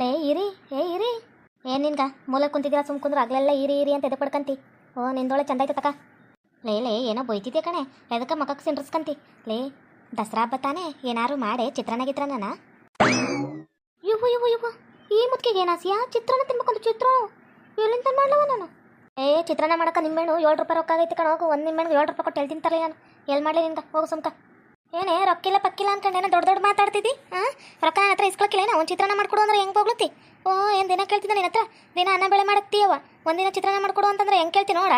ಲೇ, ಇರಿ, ಏ, ಇರಿ. ಏನ್ ಮೂಲ ಕುಂತಿದ್ದೀರಾ, ಸುಮ್ ಕುಂದ್ರೆ ಆಗ್ಲೆಲ್ಲ ಇರಿ ಇರಿ ಅಂತ ಎದೆ ಪಡ್ಕಂತಿ ಓ ನಿಂದೊಳೆ ಚಂದ ಐತೆ ತಕ. ಲೇ ಲೇ, ಏನೋ ಬೈತಿದ್ದೆ ಕಣೆ. ಎದಕ್ಕೆ ಮಕ್ಕಕ್ಕೆ ಸಿಂಡ್ರಸ್ಕಂತಿ. ಲೇ, ದಸರಾ ಹಬ್ಬ ತಾನೇ, ಏನಾರು ಮಾಡೆ ಚಿತ್ರಾನ್ನ ನಾನು ಯುವ ಯುವ ಯುವ ಈ ಮುತ್ತಿಗೆ ಏನಾಸಿಯಾ? ಚಿತ್ರಾನ್ನ ತಿನ್ಬೇಕಂತ ಚಿತ್ರ ಎಲ್ಲಿಂದ ಮಾಡ್ಲವ ನಾನು? ಏ ಚಿತ್ರಾನ್ನ ಮಾಡಕ ನಿಮ್ಮೆಣ್ಣು ಏಳು ರೂಪಾಯಿ ರೊಕ್ಕ ಆಗೈತೆ ಕಣ. ಹೋಗು, ಒಂದು ನಿಮ್ಮೆಣ್ಣು ಏಳು ರೂಪಾಯಿ ಕೊಟ್ಟು ಎಲ್ಲಿ ತಿಂತಾರಲ್ಲ ನಾನು? ಎಲ್ಲಿ ಮಾಡಲಿ ನಿನ್ಗೆ? ಹೋಗು ಸುಮ್ಕ. ಏನೇ, ರೊಕ್ಕಿಲ್ಲ ಪಕ್ಕಿಲ್ಲ ಅನ್ಕೊಂಡೇನ ದೊಡ್ಡ ದೊಡ್ಡ ಮಾತಾಡ್ತಿದ್ದಿ? ಹಾಂ ರೊಕ್ಕ ನನ್ನ ಹತ್ರ ಇಸ್ಕೊಳಕ್ಕಿಲ್ಲ ಒಂದು ಚಿತ್ರಾನ್ನ ಮಾಡ್ಕೊಡು ಅಂದ್ರೆ ಹೆಂಗೆ ಹೋಗ್ಲತ್ತಿ? ಓ, ಏನು ದಿನ ಕೇಳ್ತಿದ್ದ ನಿನ್ನ ಹತ್ರ? ದಿನ ಅನ್ನ ಬೆಳೆ ಮಾಡತ್ತೀಯವ ಒಂದಿನ ಚಿತ್ರಾನ್ನ ಮಾಡ್ಕೊಡು ಅಂತಂದ್ರೆ ಹೆಂಗೆ ಕೇಳ್ತಿ ನೋಡ?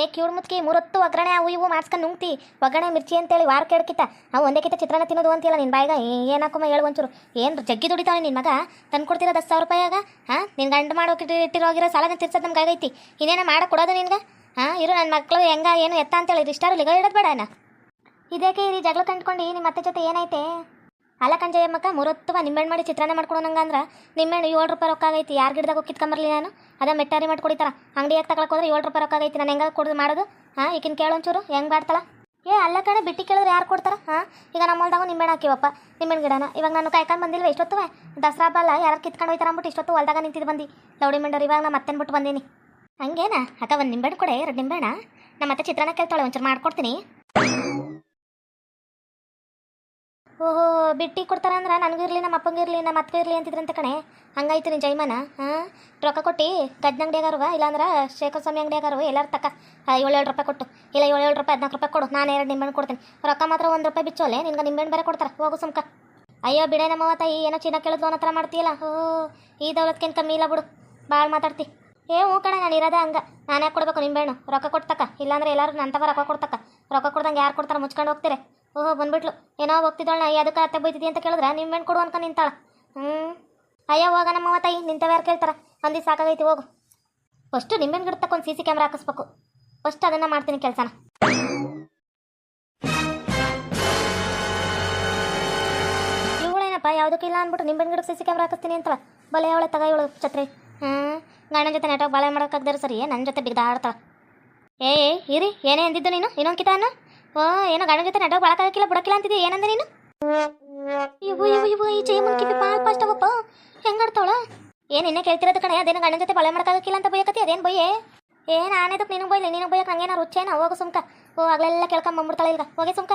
ಏ, ಕಿವ್ಡ್ ಮುತ್ಕಿ, ಮೂರೊತ್ತು ಒಗ್ಗರಣೆ ಅವು ಇವು ಮಾಡ್ಸ್ಕೊಂಡು ನುಂಗ್ತಿ. ಒಗ್ಗರಣೆ, ಮಿರ್ಚಿ ಅಂತೇಳಿ ವಾರ ಕೇಳ್ಕಿತ್ತ ಅವು ಒಂದೇ ಕಿತ್ತ ಚಿತ್ರಾನ್ನ ತಿನ್ನೋದು ಅಂತಿಲ್ಲ ನಿನ್ನ ಬಾಯಿಗ? ಏನಾಕಮ್ಮ ಹೇಳು ಒಂಚೂರು. ಏನು ಜಗ್ಗಿ ದುಡಿತಾವೆ ನಿನ್ನ ಮಗ? ತಂದು ಕೊಡ್ತೀರ ದಸ್ ಸಾವಿರ ರೂಪಾಯಿಯಾಗ? ಹಾಂ ನಿನ್ನ ಗಂಡು ಮಾಡೋಕೆ ಇಟ್ಟಿರೋಗಿರೋ ಸಾಲನ ತಿರ್ಸೋದು ನಮ್ಗೆ ಆಗೈತಿ ಇನ್ನೇನ ಮಾಡಕ್ಕೆ ಕೊಡೋದು ನಿನ್ಗೆ? ಹಾಂ ಇರು ನನ್ನ ಮಕ್ಕಳು ಹೆಂಗ, ಏನು ಎತ್ತ ಅಂತೇಳಿ ಇಷ್ಟಾರು ಲಿಗ ಇಡೋದು ಬೇಡ ನಾ ಇದೇಕೆ ಈ ಜಗಳ ಕಂಡ್ಕೊಂಡು ನಿಮ್ಮ ಅತ್ತೆ ಜೊತೆ ಏನೈತೆ? ಅಲ್ಲ ಕಂಜಯಮ್ಮಕ್ಕ ಮೂರೊತ್ತು ನಿಂಬೆಣ್ಣು ಮಾಡಿ ಚಿತ್ರಾನ್ನ ಮಾಡ್ಕೊಡೋನಂಗ ಅಂದ್ರೆ ನಿಂಬೆಣ್ಣು ಏಳು ರೂಪಾಯಿ ರೊಕ್ಕ ಆಗೈತಿ. ಯಾರು ಗಿಡದಾಗ ಕಿತ್ಕೊಂಬರ್ಲಿ ನಾನು. ಅದ ಮೆಟ್ಟಾರಿ ಮಾಡ್ಕೊಡಿತಾರ ಅಂಗಡಿಯಾಗ ತಗೊಳಕ್ ಹೋದ್ರೆ ಏಳು ರೂಪಾಯಿ ರೊಕ್ಕ ಆಗೈತಿ. ನಾನು ಹೆಂಗ ಕೊಡೋದು ಮಾಡೋದು. ಹಾಂ ಈಗಿನ ಕೇಳೊಂಚೂರು ಹೆಂಗೆ ಮಾಡ್ತಾಳ? ಏ, ಅಲ್ಲ ಕಡೆ ಬಿಟ್ಟು ಕೇಳಿದ್ರೆ ಯಾರು ಕೊಡ್ತಾರ? ಹಾಂ, ಈಗ ನಮ್ಮ ಹೊಲ್ದಾಗ ನಿಂಬೆಣ್ಣು ಹಾಕಿವಪ್ಪ. ನಿಂಬೆಣ್ಣು ಗಿಡನ. ಇವಾಗ ನಾನು ಕಾಯ್ಕೊಂಡು ಬಂದಿಲ್ವ ಇಷ್ಟೊತ್ತು ದಸರಾ ಹಬ್ಬ ಅಲ್ಲ ಯಾರು ಕಿತ್ಕೊಂಡು ಹೋಯ್ತಾರ ಅಂದ್ಬಿಟ್ಟು ಇಷ್ಟೊತ್ತು ಹೊಲ್ದಾಗ ನಿಂತಿದ್ದು ಬಂದು. ಲೌಡಿ ಮೆಂಡರ್ ಇವಾಗ ನಾನು ಮತ್ತೆ ಬಿಟ್ಟು ಬಂದೀನಿ. ಹಂಗೇನಾ? ಅಕ್ಕ ಒಂದು ನಿಂಬೆಣ್ಣು ಕೊಡೆ, ಎರಡು ನಿಂಬೆಣ್ಣ ನಮ್ಮ ಮತ್ತೆ ಚಿತ್ರಾನ್ನ ಕೇಳ್ತಾಳೆ, ಒಂಚೂರು ಮಾಡ್ಕೊಡ್ತೀನಿ. ಓಹೋ, ಬಿಟ್ಟಿ ಕೊಡ್ತಾರ ಅಂದ್ರೆ ನನಗೂ ಇರಲಿ, ನಮ್ಮ ಅಪ್ಪಂಗೂ ಇರಲಿ, ನಮ್ಮ ಅತ್ತೆ ಇರಲಿ ಅಂತಿದ್ರಂತ ಕಣೆ. ಹಂಗಾಯ್ತು ನಿನ್ನ ಜೈಮಾನ ಹಾಂ ರೊಕ್ಕ ಕೊಟ್ಟು ಗದ್ನ ಇಲ್ಲ ಇಲ್ಲಾಂದ್ರೆ ಶೇಖರ್ ಸ್ವಾಮಿ ಅಂಗಡಿಯಾಗಾರವ ಎಲ್ಲರೂ ತಕ್ಕ. ಏಳು ಏಳು ರೂಪಾಯಿ ಕೊಟ್ಟು, ಇಲ್ಲ ಏಳು ಏಳು ರೂಪಾಯಿ, ಹದಿನಾಲ್ಕು ರೂಪಾಯಿ ಕೊಡು, ನಾನು ಎರಡು ನಿಂಬೆಣ್ಣು ಕೊಡ್ತೀನಿ. ರೊಕ್ಕ ಮಾತ್ರ ಒಂದು ರೂಪಾಯಿ ಬಿಚ್ಚೋಲೆ, ನಿನ್ಗೆ ನಿಂಬೆಣ್ಣು ಬೇರೆ ಕೊಡ್ತಾರೆ, ಹೋಗು ಸುಮ್ಕ. ಅಯ್ಯೋ, ಬಿಡೆ ನಮ್ಮ ತಾಯಿ, ಏನೋ ಚಿನ್ನ ಕೇಳಿದ್ಲು ಅನ್ನೋ ಥರ ಮಾಡ್ತೀಯಲ್ಲ? ಓ ಈ ದೌಲತ್ಕೇನು ಕಮ್ಮಿ ಇಲ್ಲ ಬಿಡು ಭಾಳ ಮಾತಾಡ್ತಿ. ಏ, ಹ್ಞೂ ಕಣ, ನಾನು ಇರೋದ ಹಂಗೆ. ನಾನು ಯಾಕೆ ಕೊಡ್ಬೇಕು ನಿಂಬೆಣ್ಣು ರೊಕ್ಕ ಕೊಡ್ತಕ್ಕ ಇಲ್ಲಾಂದ್ರೆ ಎಲ್ಲರೂ ನಂತವ ರೊಕ್ಕ ಕೊಡ್ತಕ್ಕ ರೊಕ್ಕ ಕೊಡ್ದಂಗೆ ಯಾರು ಕೊಡ್ತಾರೆ, ಮುಚ್ಕೊಂಡು ಹೋಗ್ತೀರಿ. ಓಹೋ ಬಂದ್ಬಿಟ್ಲು. ಏನೋ ಹೋಗ್ತಿದ್ದಾಳ ಅದಕ್ಕೆ ಅತ್ತೆ ಬೈತಿದ್ದಿ ಅಂತ ಕೇಳಿದ್ರೆ ನಿಂಬೆಣ್ಣು ಕೊಡು ಅನ್ಕ ನಿಂತಾಳ. ಹ್ಞೂ ಅಯ್ಯ ಹೋಗ ನಮ್ಮವ ತಾಯಿ ನಿಂತವ್ಯಾರು ಕೇಳ್ತಾರ? ಅಂದಿ ಸಾಕಾಗೈತಿ ಹೋಗು. ಫಸ್ಟು ನಿಂಬೆನ್ ಗಿಡ ತಗೊಂಡು ಸಿ ಸಿ ಕ್ಯಾಮ್ರಾ ಹಾಕಿಸ್ಬೇಕು. ಫಸ್ಟ್ ಅದನ್ನು ಮಾಡ್ತೀನಿ ಕೆಲಸನ. ಇವಳೇನಪ್ಪ ಯಾವುದಕ್ಕೆ ಇಲ್ಲ ಅಂದ್ಬಿಟ್ಟು ನಿಂಬೆ ಗಿಡಕ್ಕೆ ಸಿ ಸಿ ಕ್ಯಾಮ್ರಾ ಹಾಕಿಸ್ತೀನಿ ಅಂತಳ. ಬಲೆ ಅವಳೆ ತಗ ಇವಳು ಛತ್ರಿ. ಹ್ಞೂ ಗಂಡನ ಜೊತೆ ನೆಟ್ವಾಗ ಬಾಳೆ ಮಾಡೋಕ್ಕಾಗ್ದಾರ ಸರಿ ನನ್ನ ಜೊತೆ ಬಿಗ್ದಾಡ್ತಾಳ ಏ, ಇರಿ ಏನೇ ಅಂದಿದ್ದು ನೀನು? ಇನ್ನೊಂದು ಕಿತಾನು? ಓ ಏನೋ ಗಂಡನ ಜೊತೆ ನೆಟ್ವಾಗ ಬಳಕಾಗಿಲ್ಲ ಬಿಡಕ್ಕಿಲ್ಲ ಅಂತಿದ್ದೆ ಏನಂದ್ರೆ ನೀನು? ಇವು ಇವು ಇವು, ಈ ಜೈ ಮುನ್ಕಿಪಿ ಭಾಳ ಫಾಸ್ಟ್ ಆಗಪ್ಪ ಹೆಂಗಾಡ್ತಾವಳ ಏನು ಇನ್ನೇ ಕೇಳ್ತಿರೋದು ಕಣೆ, ಅದೇನು ಗಂಡನ ಜೊತೆ ಬಳೆ ಮಾಡೋಕ್ಕಾಗಕ್ಕಿಲ್ಲ ಅಂತ ಬೈಯಕತ್ತಿ, ಅದೇನು ಬೈಯೇ? ಏ ನಾನೇದಕ್ಕೆ ನಿನಗೆ ಬೈಲಿ, ನಿನಗೆ ಬೈಯಕ್ಕೆ ಹಂಗೇನ ರುಚೇನ ಹೋಗು ಸುಮ್ಕ. ಓ, ಆಗ್ಲೆಲ್ಲ ಕೇಳ್ಕೊಂಬಂದ್ಬಿಡ್ತಾಳೆ ಈಗ ಹೋಗಿ ಸುಮ್ಕ.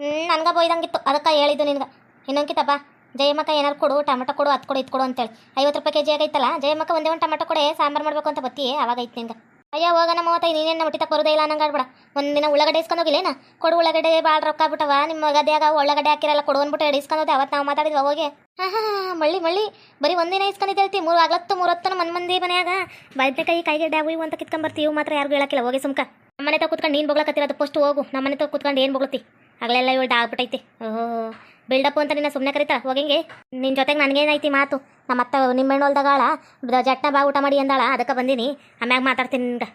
ಹ್ಞೂ ನನಗೆ ಬೈದಂಗಿತ್ತು, ಅದಕ್ಕೆ ಹೇಳಿದ್ದು ನಿನ್ಗೆ. ಇನ್ನೊಂಕಿತಪ್ಪ ಜಯಮ್ಮಕ್ಕ ಏನಾರು ಕೊಡು, ಟಮಟೊ ಕೊಡು ಹತ್ತು ಕೊಡು, ಇದು ಕೊಡು ಅಂತೇಳಿ. ಐವತ್ತು ರೂಪಾಯಿ ಕೆ ಜಿ ಆಗೈತಲ್ಲ, ಜಯಮ್ಮಕ್ಕ ಒಂದೇ ಒಂದು ಟಮಟೊ ಕೊಡೆ, ಸಾಂಬಾರು ಮಾಡಬೇಕು ಅಂತ ಬತ್ತಿ ಅವಾಗ ಐತೆ ನಿನ್ಗೆ. ಅಯ್ಯೋ ಹೋಗ ನಮ್ಮ ಮೂವತ್ತೈದು ನೀನೇನು ನಮ್ಮ ತಕ್ಕ ಬರೋದೇ ಇಲ್ಲ ನಂಗೆ ಆಡ್ಬೇಡ ಒಂದಿನ ಒಳಗಡೆ ಇಸ್ಕೊಂಡು ಹೋಗಿಲ್ಲೇನ? ಕೊಡು ಒಳಗಡೆ ಭಾಳ ರೊಕ್ಕ ಆಗ್ಬಿಟ್ಟವ, ನಿಮ್ಮ ಗದ್ಯಾಗ ಒಳಗಡೆ ಹಾಕಿರಲ್ಲ, ಕೊಡು ಅಂದ್ಬಿಟ್ಟು ಇಸ್ಕೊಂಡೋದೆ ಅವತ್ತು ನಾವು ಮಾತಾಡಿದ್ವಿ ಹೋಗಿ ಹಾಂ ಹಾಂ ಮಳ್ಳಿ ಮಳ್ಳಿ, ಬರೀ ಒಂದಿನ ಇಸ್ಕೊಂಡಿದ್ದೆ ಹೇಳ್ತಿ ಮೂರು ಆಗ್ಲತ್ತು ಮೂರತ್ತು ಮನ್ ಮಂದಿ ಮನ್ಯಾಗ. ಬದನೆಕಾಯಿ ಕೈಗೆ ಡ್ಯಾಬು ಇವು ಅಂತ ಕಿತ್ಕೊಂಬರ್ತಿ ಇವು ಮಾತ್ರ ಯಾರಿಗೂ ಹೇಳಕ್ಕಿಲ್ಲ, ಹೋಗಿ ಸುಮ್ಕ. ನಮ್ಮನೆ ತ ಕುತ್ಕೊಂಡು ನೀನು ಬೊಗ್ಲಕತ್ತಿರೋದು ಫಸ್ಟ್ ಹೋಗು, ನಮ್ಮನೆ ತ ಕುತ್ಕೊಂಡು ಏನು ಬೊಗ್ಲತ್ತಿ ಆಗಲೆಲ್ಲ ಇವಳು ಆಗ್ಬಿಟ್ಟೈತಿ ಓಹೋ. ಬಿಲ್ಡಪ್ ಅಂತ ನಿನ್ನ ಸುಮ್ಮನೆ ಕರೀತಾಳ? ಹೋಗಿಂಗೆ ನಿನ್ನ ಜೊತೆಗೆ ನನಗೇನೈತಿ ಮಾತು? ನಮ್ಮ ಅತ್ತ ನಿಮ್ಮೆಣ್ಣು ಹೊಲ್ದಾಗಾಳ ಜಟ್ನ ಬಾ ಊಟ ಮಾಡಿ ಅಂದಾಳ? ಅದಕ್ಕೆ ಬಂದೀನಿ. ಆಮ್ಯಾಗ ಮಾತಾಡ್ತೀನಿ ನಿನ್ಗೆ.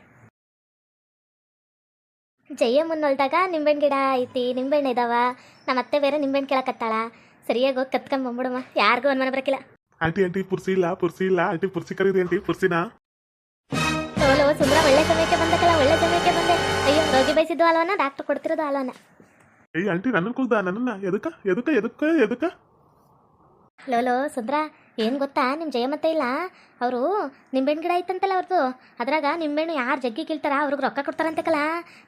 ಜಯ್ಯ ಮುನ್ನೊಲ್ದಾಗ ನಿಂಬೆಣ್ಣು ಗಿಡ ಐತಿ ನಿಂಬೆಣ್ಣು ಇದಾವ. ನಮ್ಮ ಅತ್ತೆ ಬೇರೆ ನಿಂಬೆಣ್ಣು ಕೇಳಕತ್ತಾಳ. ಸರಿಯಾಗಿ ಹೋಗಿ ಕತ್ಕೊಂಡ್ ಬಂದ್ಬಿಡಮ್ಮ. ಯಾರಿಗೂ ಅನುಮಾನ ಬರಕಿಲ್ಲ. ಆಂಟಿ ಆಂಟಿ ಪುರ್ಸಿ ಇಲ್ಲ ಪುರ್ಸಿ ಇಲ್ಲ. Aunty ಪುರ್ಸಿ ಕರೀದಿ aunty ಪುರ್ಸಿನ. ಸುಂದರ ಒಳ್ಳೆ ಸಮಯಕ್ಕೆ ಬಂದಕ್ಕಲ್ಲ ಒಳ್ಳೆ ಸಮಯಕ್ಕೆ ಬಂದೆ. ಅಯ್ಯೋ ರೋಗಿ ಬಯಸಿದ್ದು ಅಲ್ವನ ಡಾಕ್ಟರ್ ಕೊಡ್ತಿರೋದು ಅಲ್ವನ ಏಯ್ ಆಂಟಿ ನನ್ನ ಕೂಗ್ದ? ನನ್ನನ್ನ? ಎದಕ್ಕ? ಎದಕ್ಕ? ಎದಕ್ಕ? ಎದಕ್ಕ? ಲೋಲೋ ಸುಂದ್ರ, ಏನು ಗೊತ್ತಾ? ನಿಮ್ಮ ಜಯಮತ್ತ ಇಲ್ಲ? ಅವರು ನಿಂಬೆಣ್ಣು ಗಿಡ ಐತಂತಲ್ಲ ಅವ್ರದ್ದು ಅದ್ರಾಗ ನಿಂಬೆಣ್ಣು ಯಾರು ಜಗ್ಗಿ ಕೀಳ್ತಾರ, ಅವ್ರಿಗೆ ರೊಕ್ಕ ಕೊಡ್ತಾರಂತಕಲ್ಲ?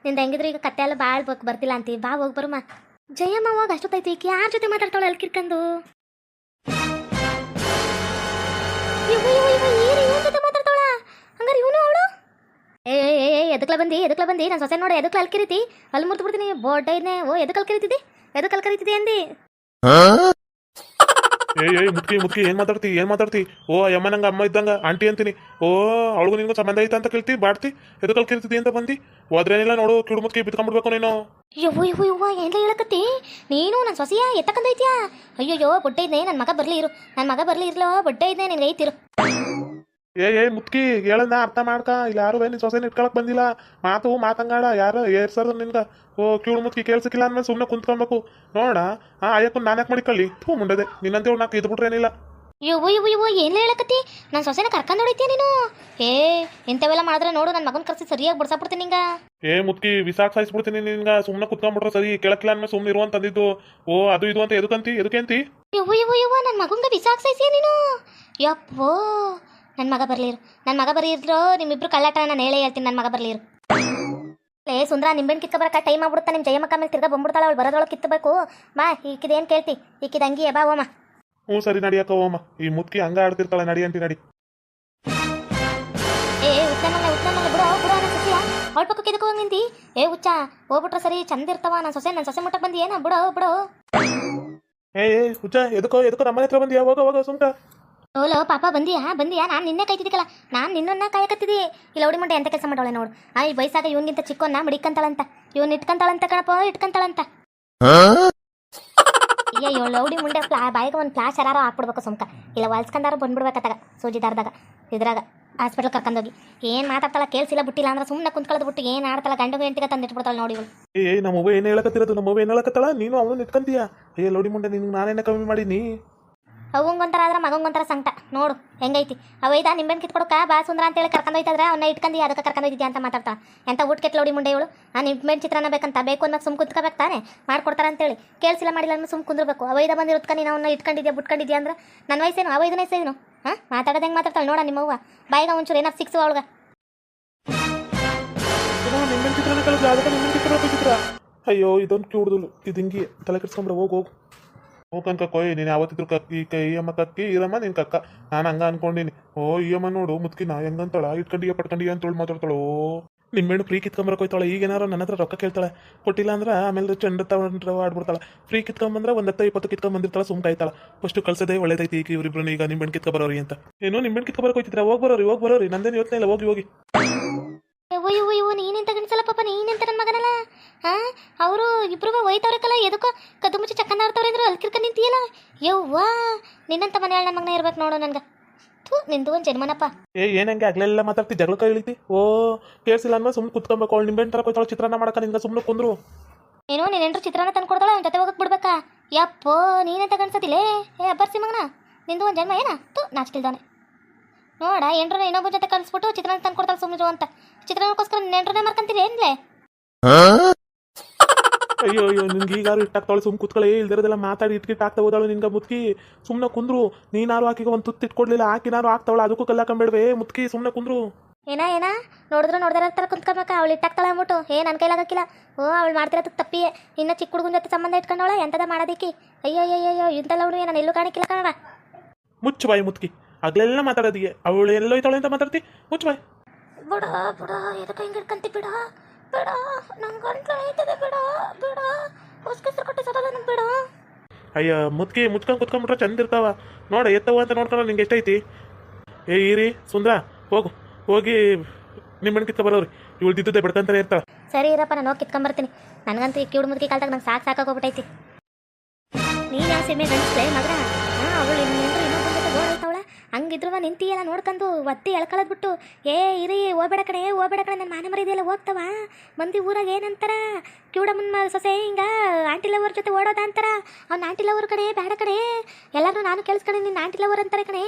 ನಿಂದ ಹೆಂಗಿದ್ರು ಈಗ ಕತ್ತೆ ಎಲ್ಲ ಭಾಳ ಬರ್ತಿಲ್ಲ ಅಂತಿ. ಬಾ, ಹೋಗಿ ಬರುಮ್ಮ ಜಯಮ್ಮ, ಹೋಗಿ ಅಷ್ಟೊತ್ತೈತಿ ಯಾರ ಜೊತೆ ಮಾತಾಡ್ತಾಳೆ ಅಲ್ಲಿ ಕಿರ್ಕಂದು? ಎದಕ್ಲ ಬಂದಿ ಎದಕ್ಲ ಬಂದಿ? ನಾನು ಸೊಸೆ ನೋಡಿ ಎದಕ್ಲ ಅಲ್ಲಿ ಕಿರಿತಿ ಅಲ್ಲಿ ಮುರ್ತು ಬಿಡ್ತೀನಿ ಬೋರ್ಡ್ ಐದ್ನೆ ಓ ಎದಕ್ಕಲ್ಲಿ ಕರಿತಿದ್ದಿ ಎದಕ್ಕಲ್ಲಿ ಕರಿತಿದ್ದಿ ಅಂದಿ? ಏಯ್ ಏಯ್ ಮುಟ್ಕಿ ಮುಟ್ಕಿ ಏನ್ ಮಾತಾಡ್ತಿ ಏನ್ ಮಾತಾಡ್ತಿ? ಓ ಅಮ್ಮ ನಂಗೆ ಅಮ್ಮ ಇದ್ದಂಗ ಆಂಟಿ ಅಂತೀನಿ. ಓ ಅವಳಿಗೂ ನಿನ್ಗೂ ಸಂಬಂಧ ಐತ ಅಂತ ಕೇಳ್ತಿ ಬಾಡ್ತಿ. ಎದಕ್ ಕೇಳ್ತಿದ್ದಿ ಅಂತ ಬಂದಿ? ಹೋದ್ರೇನಿಲ್ಲ ನೋಡು ಕಿಡು ಮುಟ್ಕಿ ಬಿತ್ಕೊಂಡ್ಬಿಡ್ಬೇಕು ನೀನು. ಯವ್ವ ಯವ್ವ ಯವ್ವ ಏನ್ಲ ಹೇಳಕತ್ತಿ? ನೀನು ನನ್ನ ಸೊಸೆಯ? ಎತ್ತಕಂದೈತ್ಯಾ? ಅಯ್ಯಯ್ಯೋ ಬೊಡ್ಡೆ ಇದ್ದೆ ನನ್ನ ಮಗ ಬರ್ಲಿ ಇರು. ನನ್ನ ಮಗ ಬರ್ಲಿ ಇರ್ಲೋ ಬೊಡ್ಡೆ ಇದ್ದೆ ನಿನ್ಗೆ ಐತಿರು ಏ ಏ ಮುತ್ಕಿ ನಾ ಅರ್ಥ ಮಾಡ್ಕ. ಇಲ್ಲ ಯಾರು ನಿನ್ ಸೊಸೆನ ಇಟ್ಕೊಳಕ್ ಬಂದಿಲ್ಲ. ಮಾತು ಮಾತಂಗಾಡ. ಯಾರು ಏರ್ಸರ್ ನಿನ್ಗ. ಓ ಕಿಳು ಮುತ್ಕಿ ಕೇಳ್ಸಕ್ಕಿಲ್ಲ ಅಂದ್ಮೇಲೆ ಸುಮ್ಮನೆ ಕುಂತ್ಕೊಬೇಕು. ನೋಡ ಆ ಅಯ್ಯಪ್ಪ ನಾನು ಯಾಕೆ ಮಾಡಿಕೊಳ್ಳಿ? ಥೂ ಮುಂಡದೆ. ನಿನ್ನಂತೆ ನಾಲ್ಕು ಇದು ಬಿಟ್ರೇನಿಲ್ಲ ಯವ್ವ ಯವ್ವ ಏನ್ ಹೇಳಕತ್ತಿ? ನನ್ನ ಸೊಸೆನ ಕರ್ಕೊಂಡು ಹೊಡಿತೀಯ ನೀನು? ಏ ಇಂಥವೆಲ್ಲ ಮಾಡಿದ್ರೆ ನೋಡು ನನ್ನ ಮಗನ ಕರ್ಸಿ ಸರಿಯಾಗಿ ಬಿಡ್ಸಾಬಿಡ್ತೀನಿ ನಿಂಗ. ಏ ಮುತ್ಕಿ ವಿಸಾಕ್ ಸಾಯಿಸ್ಬಿಡ್ತೀನಿ ನಿನ್ಗ. ಸುಮ್ಮನೆ ಕುತ್ಕೊಂಡ್ಬಿಟ್ರೆ ಸರಿ ಕೇಳಕ್ಕಿಲ್ಲ ಅಂದ್ಮೇಲೆ ಸುಮ್ಮನೆ ಇರು ಅಂತಂದಿದ್ದು. ಓ ಅದು ಇದು ಅಂತ ಎದಕ್ಕಂತಿ? ಎದಕ್ಕಂತಿ? ಯವ್ವ ಯವ್ವ ಯವ್ವ ನನ್ನ ಮಗಂಗ ಬಿಸಾಕ್ಸೈಸಿಯ ನೀನು? ಯಪ್ಪೋ. ನನ್ನ ಮಗ ಬರ್ಲಿರು. ನನ್ನ ಮಗ ಬರೀದ್ರು ನಿಮ್ಮಿಬ್ರು ಕಳ್ಳಾಟ ನಾನು ಹೇಳೇ ಹೇಳ್ತೀನಿ ನನ್ನ ಮಗ ಬರ್ಲಿರು. ಲೇ ಸುಂದ್ರ ಬೆನ್ ಕಿಕ್ಕ ಬರಕ ಟೈಮ್ ಆಗ್ಬಿಡುತ್ತಾ? ನಿಮ್ಮ ಜಯಮ್ಮ ಮೇಲೆ ತಿರ್ಗಾ ಬಂದ್ಬಿಡ್ತಾಳೆ? ಅವಳು ಬರೋದೊಳಗೆ ಕಿತ್ತಬೇಕು ಮಾ ಈಕಿದೇನು ಕೇಳ್ತಿ? ಈಕಿದ ಅಂಗಿ ಬಾ ಓಮ. ಹ್ಞೂ ಸರಿ ನಡಿಯಕ್ಕ ಓಮ. ಈ ಮುತ್ಕಿ ಹಂಗ ಆಡ್ತಿರ್ತಾಳೆ ನಡಿ ಅಂತಿ ನಡಿ. ಏ ಉತ್ತಮಲ್ಲ ಉತ್ತಮಲ್ಲ ಬಿಡೋ ಬಿಡೋ ನನ್ನ ಸೊಸೆಯ ಅವಳ ಪಕ್ಕಕ್ಕೆ ಎದಕ್ಕೆ ಹೋಗಿ ನಿಂತಿ? ಏ ಹುಚ್ಚ ಹೋಗ್ಬಿಟ್ರೆ ಸರಿ ಚಂದ ಇರ್ತಾವ ನನ್ನ ಸೊಸೆ ನನ್ನ ಸೊಸೆ ಮುಟ್ಟಕ್ಕೆ ಬಂದಿ ಏನ? ಬಿಡೋ ಬಿಡೋ. ಏ ಏ ಹುಚ್ಚ ಎದಕ್ಕೋ ಎದಕ್ಕೋ ನಮ್ಮ ಹತ್ರ ಬಂದಿಯಾ? ಹೋಗೋ ಹೋಗೋ ಸುಮ್ಕ. ಓಲೋ, ಪಾಪ, ಬಂದಿಯಾ? ಬಂದಿಯಾ? ನಾನು ನಿನ್ನೆ ಕಾಯ್ತಿದ್ದಕ್ಕಲ್ಲ ನಾನು ನಿನ್ನನ್ನ ಕಾಯಕತ್ತಿದ್ದಿ. ಇಲ್ಲ ಲೌಡಿ ಮುಂಡೆ ಎಂತ ಕೆಲಸ ಮಾಡೋಳೆ ನೋಡು. ಆ ಈ ವಯಸ್ಸಾಗ ಇವನಿಗಿಂತ ಚಿಕ್ಕೋನ್ನ ಮಡಿಕಂತಾಳಂತ ಇವನ್ ಇಟ್ಕಂತಾಳಂತ ಕಣಪ್ಪ, ಇಟ್ಕಂತಾಳಂತ. ಅಯ್ಯೋ ಲೌಡಿ ಮುಂಡೆ ಫ್ಲಾ ಬಾಯಿಗೆ ಒಂದು ಫ್ಲಾಶ್ ಯಾರು ಹಾಕ್ಬಿಡ್ಬೇಕು ಸುಮ್ಕ. ಇಲ್ಲ, ವಲ್ಸ್ಕಂದಾರ ಬಂದ್ಬಿಡ್ಬೇಕತ್ತಾಗ ಸೂಜಿ ದಾರದಾಗ ಇದ್ರಾಗ, ಹಾಸ್ಪಿಟಲ್ ಕರ್ಕೊಂಡೋಗಿ ಏನು ಮಾತಾಡ್ತಾಳ, ಕೇಳಿಸಿಲ್ಲ, ಬಿಟ್ಟಿಲ್ಲ ಅಂದ್ರೆ ಸುಮ್ಮನೆ ಕುಂತ್ಕೊಳ್ಳೋದು ಬಿಟ್ಟು ಏನು ಆಡ್ತಾಳ, ಗಂಡು ಗಂಟಿಗೆ ತಂದು ಇಟ್ಬಿಡ್ತಾಳೆ ನೋಡಿ ಇವಳು ಏ ನಮ್ಮ ಏನು ಹೇಳಕತ್ತಿರೋದು? ನಮ್ಮ ಏನ್ ಹೇಳಕತ್ತಾಳ? ನೀನು ಅವನು ಇಟ್ಕಂತೀಯ? ಏ, ಲೌಡಿ ಮುಂಡೆ, ನಿನ್ಗೆ ನಾನೇನ ಕಮ್ಮಿ ಮಾಡೀನಿ ಅವಂಗೊಂಥರ ಆದ್ರೆ ಮಗಂಗೊಂಥರ ಸಂಕಟ. ನೋಡು, ಹೆಂಗೈತಿ. ಅವೈದ ನಿಂಬೆನ್ ಕಿತ್ಕೊಡಕ ಬಾ ಸುಂದ್ರ ಅಂತೇಳಿ ಕರ್ಕೊಂಡು ಹೋಯ್ತಂದ್ರೆ ಅವನ್ನ ಇಟ್ಕಂದಿ ಅದಕ್ಕೆ ಕರ್ಕೊಂಡು ಹೋಯ್ತಿದ್ಯಾ ಅಂತ ಮಾತಾಡ್ತಾ. ಎಂತ ಊಟ ಕೆಟ್ಟ ಲೋಡಿ ಮುಂಡೆ ಇವಳು. ಆ ನಿಂಬೆನ್ ಚಿತ್ರಾನ್ನ ಬೇಕಂತ, ಬೇಕು ಅನ್ನೋ ಸುಮ್ ಕುತ್ಕೋಬೇಕು ತಾನೆ. ಮಾಡ್ಕೊಡ್ತಾರ ಅಂತೇಳಿ. ಕೇಳಿಸಿಲ್ಲ ಮಾಡಿಲ್ಲ ಅಂದ್ರೆ ಸುಮ್ ಕುಂದ್ರಬೇಕು. ಅವೈದ ಬಂದಿರೋದ್ಕ ನೀನು ಅವನ್ನ ಇಟ್ಕೊಂಡಿದ್ಯಾ ಬಿಟ್ಕೊಂಡಿದ್ಯಾ ಅಂದ್ರೆ ನನ್ನ ವಯಸ್ಸೇನು ಅವೈದನ ವಯಸ್ಸೇನು ಹಾಂ? ಮಾತಾಡೋದು ಹೆಂಗೆ ಮಾತಾಡ್ತಾಳೆ ನೋಡ ನಿಮ್ಮವ್ವ. ಬಾಯಿಗ ಒಂಚೂರು ಏನಾರು ಸಿಕ್ಸು ಅವಳಗ. ಚಿತ್ರನ ಅಯ್ಯೋ, ಇದೊಂದು ಕ್ಯೂಡ್ದು ಇದು ಹಿಂಗೆ ತಲೆ ಕೆಡ್ಸ್ಕೊಂಬ್ರ ಹೋಗಿ, ಹೋಗು. ಹೋಗಂಕ ಕೊಯ್, ನೀನು ಯಾವತ್ತಿದ್ರು ಕಕ್ಕಿ, ಕೈ, ಅಮ್ಮ ಕಕ್ಕಿ ಈರಮ್ಮ ನಿನ್ ಕಕ್ಕ. ನಾನು ಹಂಗ ಅನ್ಕೊಂಡಿನಿ. ಓ, ಈ ಅಮ್ಮ ನೋಡು, ಮುತ್ಕಿನ, ಹೆಂಗಂತಾಳ? ಇಟ್ಕೊಂಡಿಯ ಅಂತ ಅಂತೇಳಿ ಮಾತಾಡ್ತಾಳು? ಓ ನಿಮ್ಮೆಣ್ಣು ಫ್ರೀ ಕಿತ್ಕೊಂಬರಕ್ ಹೋಯ್ತಾಳೆ ಈಗ ಏನಾರ ನನ್ನ ಹತ್ರ ರೊಕ್ಕ ಕೇಳ್ತಾಳೆ. ಕೊಟ್ಟಿಲ್ಲ ಅಂದ್ರೆ ಆಮೇಲೆ ಚಂಡ ತಗೊಂಡ್ರ ಆಡ್ಬಿಡ್ತಾಳೆ. ಫ್ರೀ ಕಿತ್ಕೊಂಬಂದ್ರೆ ಒಂದು ಹತ್ತು, ಇಪ್ಪತ್ತು ಕಿತ್ಕೊಂಬಂದಿರ್ತಾಳೆ ಸುಮ್ ಕಾಯ್ತಾಳ. ಫಸ್ಟ್ ಕಳ್ಸೋದೇ ಒಳ್ಳೇದೈತಿ ಈಗ ಇವ್ರಿಬ್ರು ಈಗ ನಿಂಬೆಣ್ಣು ಕಿತ್ಕೊಬರೋರಿ ಅಂತ. ಏನೋ ನಿಂಬೆಣ್ಣು ಕಿತ್ಕೊಬರಕ್ ಹೋಯ್ತಿದ್ರೆ? ಹೋಗಿ ಬರೋರಿ ಹೋಗಿ ಬರೋರಿ. ನಂದೇನು ಯೋಚನೆ ಇಲ್ಲ, ಹೋಗಿ ಹೋಗಿ. ನೀನೆಂತ ಪಾಪ? ನೀನೆಂತ ನನ್ನ ಮಗನಲ್ಲ? ಹಾಂ ಅವರು ಇಬ್ರು ಒಯ್ತವ್ರಕ್ಕಲ್ಲ ಎದಕ್ಕೋ ಕದ್ದು ಮುಚ್ಚಿ ಚಕ್ಕಂದ ಆಡ್ತವ್ರೆ ಅಂದ್ರೆ ಅಲ್ಲಿ ನಿಂತೀಯಲ್ಲ ನಿಂತಿಯಲ್ಲ? ಯವ್ವಾ ನಿನ್ನಂತ ಮನೆ ನನ್ನ ಮಗನ ಇರ್ಬೇಕು ನೋಡು ನನ್ಗ. ಥೂ ನಿಂದು ಒಂದ್ ಜನ್ಮನಪ್ಪ. ಏ ಏನಂಗೆ ಆಗ್ಲೆಲ್ಲ ಮಾತಾಡ್ತಿ ಜಗಳ ಕೈಳಿತಿ ಓ ಕೇಳಿಸಿಲ್ಲ ಅಂದ್ರೆ ಸುಮ್ಮನೆ ಕುತ್ಕೊಬೇಕು ಅವಳು ನಿಂಬೆಣ್ಣು ತರ ಕೊಯ್ತಾಳೆ ಚಿತ್ರಾನ್ನ ಮಾಡಕ ನಿಂಗೆ ಸುಮ್ಮನೆ ಕುಂದ್ರು. ಏನೋ ನೀನೆಂಟ್ರು ಚಿತ್ರಾನ್ನ ತಂದು ಕೊಡ್ತಾಳ ಅವ್ನ ಜೊತೆ ಹೋಗಕ್ಕೆ ಬಿಡ್ಬೇಕಾ? ಯಪ್ಪೋ ನೀನೇ ತಗಣ್ಸತಿಲೇ ಏ ಅಬ್ಬರ್ಸಿ ಮಗನ. ನಿಂದು ಒಂದ್ ಜನ್ಮ ಏನ? ಥೂ ನಾಚ್ಕಿಲ್ದಾನೆ ನೋಡ ಏನ್ರ ಇನ್ನೊಬ್ಬ ಜೊತೆ ಕಳಿಸ್ಬಿಟ್ಟು ಚಿತ್ರಾನ್ನ ತಂದು ಕೊಡ್ತಾಳೆ ಸುಮ್ಮನೆ ಅಂತ. ಚಿತ್ರಾನ್ನಕ್ಕೋಸ್ಕರ ನೆಂಟ್ರನ್ನೇ ಮಾರ್ಕೊಂತೀರಿ ಏನ್ಲೇ? ಅಯ್ಯೋ ಅಯ್ಯೋ ನಿನ್ಗೆ ಈಗಾರು ಇಟ್ಟಾಕ್ತಾಳೆ ಸುಮ್ ಕುತ್ಕೊಳ್ಳಿ. ಇಲ್ದಿರೋದೆಲ್ಲ ಮಾತಾಡಿ ಇಟ್ಕಿಟ್ ಆಗ್ತಾ ಹೋದಾಳು ನಿನ್ಗೆ ಮುತ್ಕಿ. ಸುಮ್ಮನೆ ಕುಂದ್ರು. ನೀನಾರು ಆಕಿಗೆ ಒಂದು ತುತ್ತು ಇಟ್ಕೊಡ್ಲಿಲ್ಲ. ಆಕಿನಾರು ಆಗ್ತಾವಳ. ಅದಕ್ಕೂ ಕಲ್ಲಾಕಂಬೇಡ್ವೆ. ಮುತ್ಕಿ ಸುಮ್ಮನೆ ಕುಂದ್ರು. ಏನ ಏನ? ನೋಡಿದ್ರು ನೋಡಿದ್ರೆ ಥರ ಕುಂತ್ಕೊಬೇಕ. ಅವಳು ಇಟ್ಟಾಕ್ತಾಳೆ ಅಂದ್ಬಿಟ್ಟು. ಏ ನನ್ನ ಕೈಲಾಗಕ್ಕಿಲ್ಲ ಓ ಅವಳು ಮಾಡ್ತಿರೋದು ತಪ್ಪಿಯೇ ಇನ್ನ ಚಿಕ್ಕ ಹುಡುಗನ ಜೊತೆ ಸಂಬಂಧ ಇಟ್ಕೊಂಡವಳ? ಎಂತದ ಮಾಡೋದಿಕ್ಕಿ ಅಯ್ಯೋ ಅಯ್ಯೋ ಅಯ್ಯೋ ಹುಡುಗಿ ನಾನು ಎಲ್ಲೂ ಕಾಣಿಕಿಲ್ಲ ಕಣವ ಮುಚ್ಚು ಬಾಯಿ ಮುತ್ಕಿ. ಆಗ್ಲೆಲ್ಲ ಮಾತಾಡೋದಿಗೆ. ಅವಳು ಎಲ್ಲೋ ಇದ್ದಾಳೆ ಅಂತ ಮಾತಾಡ್ತಿ? ಮುಚ್ಚು ಬಾಯಿ. ಬಿಡ ಬಿಡ. ಎದಕ್ಕೆ ಹಿಂಗೆ ಹಿಡ್ಕಂತಿ ಬಿಡ? ಬಿಡ ನಂಗೆ ಗಂಟ್ಲು ಆಯ್ತದೆ ಬೇಡ ಬೇಡ. ಹೊಸ್ಕೆಸರು ಕೊಟ್ಟು ನಂಗೆ ಬೇಡ. ಅಯ್ಯ ಮುತ್ಕಿ ಮುಚ್ಕೊಂಡು ಕುತ್ಕೊಂಡ್ಬಿಟ್ರೆ ಚಂದ ಇರ್ತಾವ. ನೋಡ ಎತ್ತವ ಅಂತ ನೋಡ್ಕೊಂಡು ನಿಂಗೆ ಎಷ್ಟೈತಿ? ಏ ಇರಿ ಸುಂದ್ರ ಹೋಗು. ಹೋಗಿ ನಿಮ್ಮ ಕಿತ್ಕೊ ಬರೋರಿ. ಇವಳು ದಿದ್ದುದೇ ಬಿಡ್ಕಂತಾನೆ ಇರ್ತಾಳ. ಸರಿ ಇರಪ್ಪ ನಾನು ಹೋಗಿ ಕಿತ್ಕೊಂಬರ್ತೀನಿ. ನನಗಂತೂ ಈ ಕಿವಿಡು ಮುದುಕಿ ಕಾಲ್ದಾಗ ನಂಗೆ ಸಾಕು ಸಾಕಾಗೋಗ್ಬಿಟ್ಟೈತಿ ನೀನು ಯಾವ ಸೀಮೆ ಗಂಟೆ ಮಗ ಹಾಂ ಅವಳು ಇನ್ನೇನ್ರು ಇನ್ನೊಬ್ಬನ ಜೊತೆ ಗೋರ್ ಐತವಳ ಹಂಗಿದ್ರು ನಿಂತಿಯಲ್ಲ ನೋಡ್ಕೊಂಡು ಒತ್ತಿ ಬಿಟ್ಟು, ಏ, ಇರಿ, ಹೋಗ್ಬೇಡ ಕಣೆ ಹೋಗ್ಬೇಡ ಕಣೆ ನನ್ನ ಮಾನ ಮರಿದೆಲ್ಲ ಹೋಗ್ತವ. ಮಂದಿ ಊರಾಗ ಏನಂತಾರ? ಕಿವುಡಮ್ಮನ ಸೊಸೆ ಹಿಂಗ ಆಂಟಿ ಲವರ್ ಜೊತೆ ಓಡೋದ ಅಂತಾರ? ಅವ್ನ ಆಂಟಿ ಲವರ್ ಕಡೆ ಬೇಡ ಕಣೆ. ಎಲ್ಲರೂ ನಾನು ಕೇಳಿಸ್ಕಣೆ ನಿನ್ನ ಆಂಟಿ ಲವರ್ ಅಂತಾರೆ ಕಣೆ.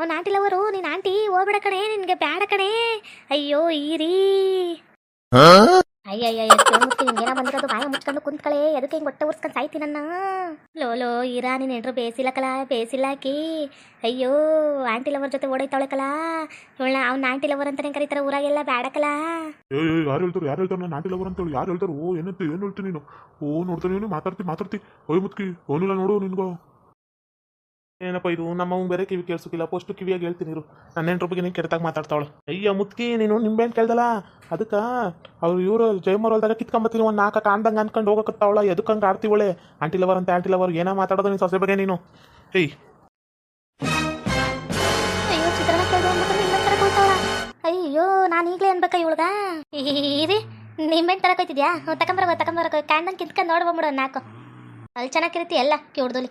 ಅವ್ನ ಆಂಟಿ ಲವರು ನಿನ್ನ ಆಂಟಿ ಹೋಗ್ಬೇಡ ಕಣೆ, ನಿನಗೆ ಬೇಡ ಕಣೆ. ಅಯ್ಯೋ ಈರಿ ಅಯ್ಯಯ್ಯ ಮುಚ್ಚಿ ನಿಂಗೇನ ಬಂದಿರೋದು ಬಾಯ ಮುಚ್ಕೊಂಡು ಕುಂತ್ಕಳೆ. ಅದಕ್ಕೆ ಹಿಂಗೆ ಹೊಟ್ಟೆ ಉರ್ಸ್ಕೊಂಡು ಸಾಯ್ತಿ ನನ್ನ? ಲೋ ಲೋ ಇರಾ ನೀನು ಎಂಟ್ರು ಬೇಸಿಲ್ಲ ಕಲ ಬೇಸಿಲ್ಲ ಅಯ್ಯೋ ಆಂಟಿ ಲವರ್ ಜೊತೆ ಓಡೈತಾಳೆ ಕಲ. ಅವ್ನ ಆಂಟಿ ಲವರ್ ಅಂತಾನೆ ಕರೀತಾರೆ ಊರಾಗೆಲ್ಲ ಬೇಡಕಲ ಏ, ಯಾರು ಹೇಳ್ತಾರೆ ಯಾರು ಹೇಳ್ತಾರೆ ನಾನು ಆಂಟಿ ಲವರ್ ಅಂತೇಳಿ ಯಾರು ಹೇಳ್ತಾರೆ ಓ ಏನಂತ ಏನು ಹೇಳ್ತೀನಿ ನೀನು? ಓ ನೋಡ್ತಾನೆ ನೀನು ಮಾತಾಡ್ತಿ ಮಾತಾಡ್ತಿ. ಓಯ್ ಮುತ್ಕಿ ಓನಿಲ್ಲ ನೋಡು ನಿನ್ಗೋ. ಏನಪ್ಪ ಇದು? ನಮ್ಮ ಅವ್ನ್ ಬೇರೆ ಕಿವಿ ಕೇಳಿಸೋಕಿಲ್ಲ ಪೋಸ್ಟ್ ಕಿವಿಯಾಗಿ ಹೇಳ್ತೀನಿ ಇರು. ನನ್ನ ಎಂಟು ಬಗ್ಗೆ ನೀನು ಕೆಡ್ತಾಗ ಮಾತಾಡ್ತಾವಳು? ಅಯ್ಯ, ಮುತ್ಕಿ, ನೀನು ನಿಂಬೆಹಣ್ಣು ಕೇಳ್ದಲ್ಲ? ಅದಕ್ಕೆ ಅವ್ರು ಇವರು ಜಯಮರ್ ಹೊಲ್ದಾಗ ಕಿತ್ಕೊಂಬತ್ತೀನಿ. ಒಂದು ನಾಲ್ಕು ಕಾಣ್ದಂಗೆ ಅನ್ಕೊಂಡು ಹೋಗಕತ್ತಾವಳ. ಹಂಗೆ ಆಡ್ತೀವಳೆ ಆಂಟಿ ಲವರ್ ಅಂತ ಆಂಟಿ ಲವರ್. ಏನೋ ಮಾತಾಡೋದು ನೀನು ಸೊಸೆ ಬಗ್ಗೆ ನೀನು? ಏಯ್. ಅಯ್ಯೋ ನಾನು ಈಗಲೇ ಅನ್ಬೇಕಾ ಇವಳಗ? ಇರಿ ನಿಮ್ಮೆನ್ ತರ ಕೊಯ್ತಿದ್ಯಾ? ಹ್ಞೂ ತಕೊಂಬರ ತಕೊಂಬರ ಕಾಂಡಂಗೆ ಕಿತ್ಕೊಂಡು ನೋಡ್ಕೊಂಬಿಡು ನಾಲ್ಕು. ಅಲ್ಲಿ ಚೆನ್ನಾಗಿರ್ತಿ ಎಲ್ಲ ಕಿವ್ಡ್ದುಲಿ